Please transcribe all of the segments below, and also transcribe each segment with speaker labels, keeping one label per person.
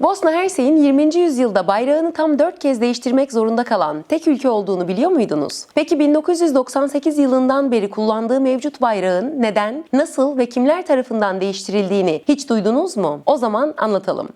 Speaker 1: Bosna Hersey'in 20. yüzyılda bayrağını tam 4 kez değiştirmek zorunda kalan tek ülke olduğunu biliyor muydunuz? Peki 1998 yılından beri kullandığı mevcut bayrağın neden, nasıl ve kimler tarafından değiştirildiğini hiç duydunuz mu? O zaman anlatalım.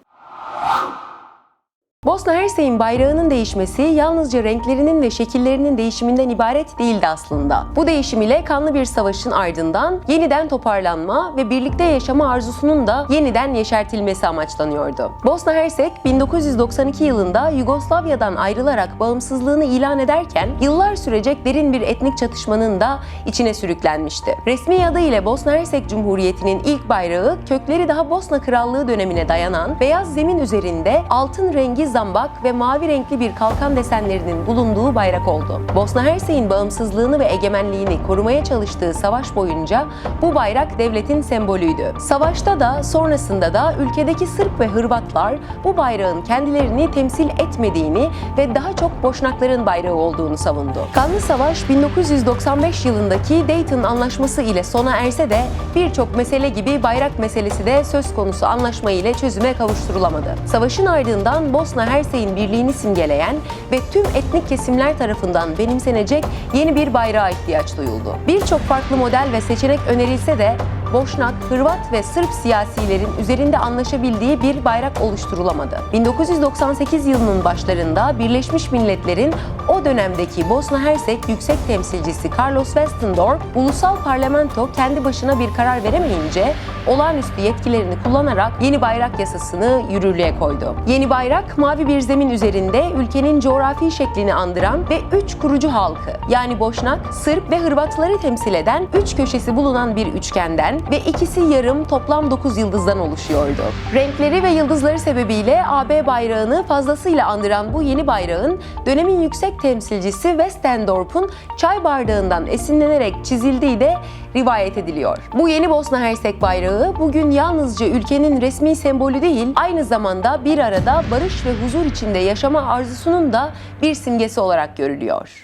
Speaker 1: Bosna Hersey'in bayrağının değişmesi yalnızca renklerinin ve şekillerinin değişiminden ibaret değildi aslında. Bu değişim ile kanlı bir savaşın ardından yeniden toparlanma ve birlikte yaşama arzusunun da yeniden yeşertilmesi amaçlanıyordu. Bosna Hersek 1992 yılında Yugoslavya'dan ayrılarak bağımsızlığını ilan ederken yıllar sürecek derin bir etnik çatışmanın da içine sürüklenmişti. Resmi adı ile Bosna Hersek Cumhuriyeti'nin ilk bayrağı kökleri daha Bosna Krallığı dönemine dayanan beyaz zemin üzerinde altın rengi zambak ve mavi renkli bir kalkan desenlerinin bulunduğu bayrak oldu. Bosna Hersek'in bağımsızlığını ve egemenliğini korumaya çalıştığı savaş boyunca bu bayrak devletin sembolüydü. Savaşta da sonrasında da ülkedeki Sırp ve Hırvatlar bu bayrağın kendilerini temsil etmediğini ve daha çok Boşnakların bayrağı olduğunu savundu. Kanlı Savaş 1995 yılındaki Dayton Anlaşması ile sona erse de birçok mesele gibi bayrak meselesi de söz konusu anlaşma ile çözüme kavuşturulamadı. Savaşın ardından Bosna Hersek'in birliğini simgeleyen ve tüm etnik kesimler tarafından benimsenecek yeni bir bayrağa ihtiyaç duyuldu. Birçok farklı model ve seçenek önerilse de Boşnak, Hırvat ve Sırp siyasilerin üzerinde anlaşabildiği bir bayrak oluşturulamadı. 1998 yılının başlarında Birleşmiş Milletler'in o dönemdeki Bosna Hersek Yüksek Temsilcisi Carlos Westendorp, ulusal parlamento kendi başına bir karar veremeyince olağanüstü yetkilerini kullanarak yeni bayrak yasasını yürürlüğe koydu. Yeni bayrak mavi bir zemin üzerinde ülkenin coğrafi şeklini andıran ve üç kurucu halkı yani Boşnak, Sırp ve Hırvatları temsil eden üç köşesi bulunan bir üçgenden ve ikisi yarım toplam 9 yıldızdan oluşuyordu. Renkleri ve yıldızları sebebiyle AB bayrağını fazlasıyla andıran bu yeni bayrağın dönemin yüksek temsilcisi Westendorp'un çay bardağından esinlenerek çizildiği de rivayet ediliyor. Bu yeni Bosna Hersek bayrağı bugün yalnızca ülkenin resmi sembolü değil, aynı zamanda bir arada barış ve huzur içinde yaşama arzusunun da bir simgesi olarak görülüyor.